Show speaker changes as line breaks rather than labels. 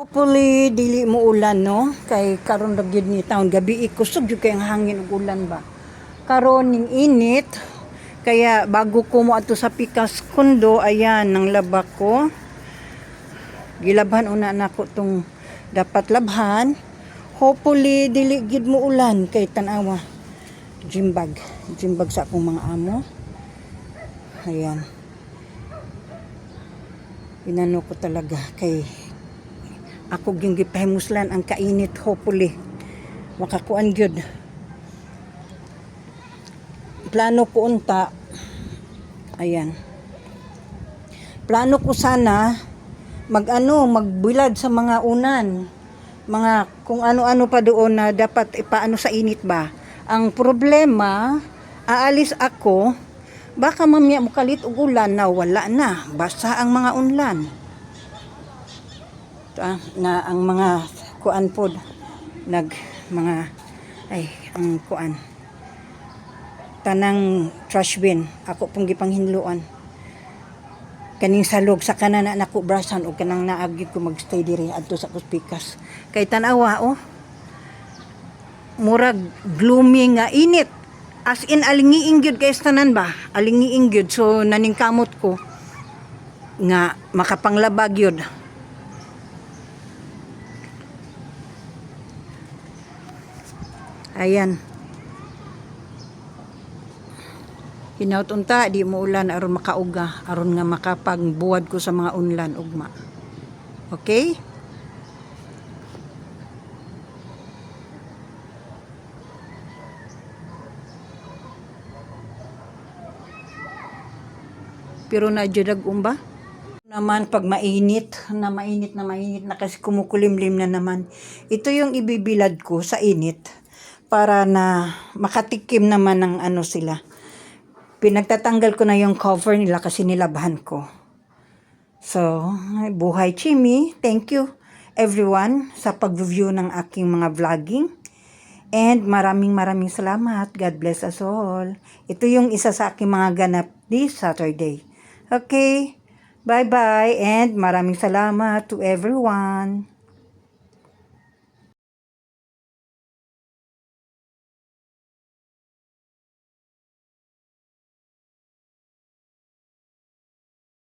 Hopefully dili mo ulan no kay karon ra gyud ni taon gabi ikusog gyud kay ang hangin ug ulan ba. Karon ning init kaya bago ko mo ato sa pikas kundo ayan nang laba ko. Gilabhan una nako tong dapat labhan. Hopefully dili gyud mo ulan kay tanawa. Jimbag, jimbag sa akong mga amo. Ayan. Inano ko talaga kay ako gyung gipahimuslan ang kainit hopefully. Makakuan gyud. Plano ko unta. Ayan. Plano ko sana magano magbilad sa mga unan. Mga kung ano-ano pa doon na dapat ipaano sa init ba. Ang problema aalis ako. Baka mamaya mukalit ulan na wala na. Basa ang mga unlan ah, na ang mga kuan pod nag mga ay ang kuan. Tanang trash bin ako pong gipanghinluan kaning salog sa kanan na nako brasan o kanang naagi ko magstay diri adto sa kuspikas. Kay tanawa oh. Murag gloomy nga init. As in alingiing gyud kay tanan ba? Alingiing gyud. So naningkamot ko nga makapanglabag gyud Ayan. Hinaut unta, di mo ulan aron makauga, aron nga makapagbuwad ko sa mga unlan ugma. Okay? Pero na dag umba? naman pag mainit na mainit na mainit na kasi kumukulimlim na naman ito yung ibibilad ko sa init para na makatikim naman ng ano sila. Pinagtatanggal ko na yung cover nila kasi nilabahan ko. So ay, buhay chimi thank you everyone sa pag-review ng aking mga vlogging. And maraming maraming salamat. God bless us all. Ito yung isa sa aking mga ganap this Saturday. Okay? Bye-bye and maraming salamat to everyone.